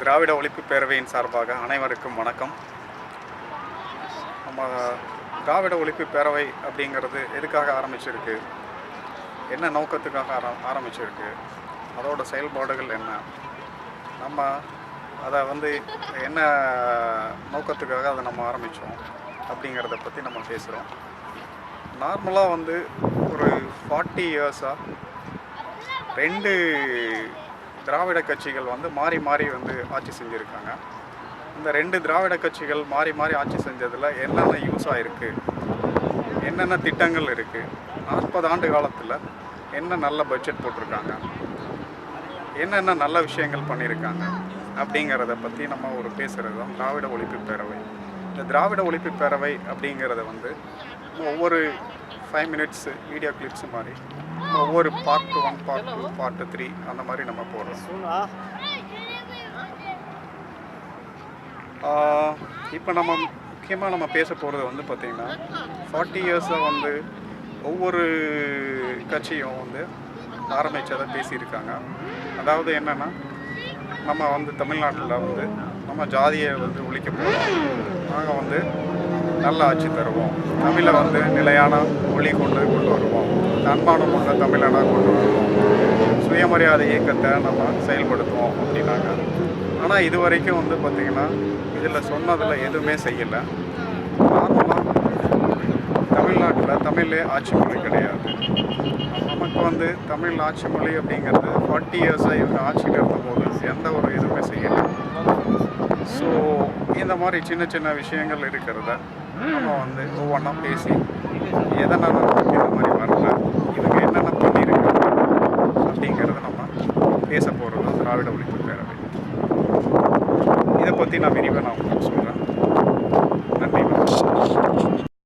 திராவிட ஒழிப்பு பேரவையின் சார்பாக அனைவருக்கும் வணக்கம். நம்ம திராவிட ஒழிப்பு பேரவை அப்படிங்கிறது எதுக்காக ஆரம்பிச்சிருக்கு? என்ன நோக்கத்துக்காக ஆர ஆரம்பிச்சிருக்கு? அதோட செயல்பாடுகள் என்ன? நம்ம அதை வந்து என்ன நோக்கத்துக்காக அதை நம்ம ஆரம்பித்தோம் அப்படிங்கிறத பற்றி நம்ம பேசுகிறோம் நார்மலாக வந்து ஒரு ஃபார்ட்டி இயர்ஸாக ரெண்டு திராவிட கட்சிகள் வந்து மாறி மாறி வந்து ஆட்சி செஞ்சுருக்காங்க. இந்த ரெண்டு திராவிட கட்சிகள் மாறி மாறி ஆட்சி செஞ்சதில் என்னென்ன யூஸ் ஆகிருக்கு என்னென்ன திட்டங்கள் இருக்குது நாற்பது ஆண்டு காலத்தில் என்ன நல்ல பட்ஜெட் போட்டிருக்காங்க? என்னென்ன நல்ல விஷயங்கள் பண்ணியிருக்காங்க அப்படிங்கிறத பற்றி நம்ம ஒரு பேசுகிறது தான் திராவிட ஒழிப்பு பேரவை. இந்த திராவிட ஒழிப்பு பேரவை அப்படிங்கிறத வந்து ஒவ்வொரு ஃபைவ் மினிட்ஸு வீடியோ கிளிப்ஸு மாதிரி ஒவ்வொரு part one part two part three அந்த மாதிரி நம்ம போடுறோம். இப்போ நம்ம முக்கியமாக நம்ம பேச போகிறது வந்து பார்த்திங்கன்னா ஃபார்ட்டி இயர்ஸாக வந்து ஒவ்வொரு கட்சியும் வந்து ஆரம்பித்ததை பேசியிருக்காங்க. அதாவது என்னென்னா நம்ம வந்து தமிழ்நாட்டில் வந்து நம்ம ஜாதியை வந்து ஒழிக்க போகிறோம் நாங்கள் வந்து நல்ல ஆட்சி தருவோம். தமிழை வந்து நிலையான மொழி கொண்டு கொண்டு வருவோம். தன்மானம் கொண்ட தமிழனாக கொண்டு வருவோம். சுயமரியாதை இயக்கத்தை நம்ம செயல்படுத்துவோம் அப்படின்னாங்க. ஆனால் இது வரைக்கும் வந்து பார்த்திங்கன்னா இதில் சொன்னதில் எதுவுமே செய்யலை. நார்மலாக தமிழ்நாட்டில் தமிழே ஆட்சி மொழி கிடையாது. நமக்கு வந்து தமிழ் ஆட்சி மொழி அப்படிங்கிறது ஃபார்ட்டி இயர்ஸாக இவங்க ஆட்சியில் இருந்தபோது எந்த ஒரு இதுவுமே செய்யலை. ஸோ இந்த மாதிரி சின்ன சின்ன விஷயங்கள் இருக்கிறத நம்ம வந்து ஒவ்வொன்றா பேசி எதனால் இந்த மாதிரி வரல இதுக்கு என்னென்ன பண்ணியிருக்காங்க அப்படிங்கிறத நம்ம பேச போகிறது திராவிட ஒழிப்பு பேரவை இதை பற்றி நான் விரிவாக நான் உங்களுக்கு சொல்கிறேன்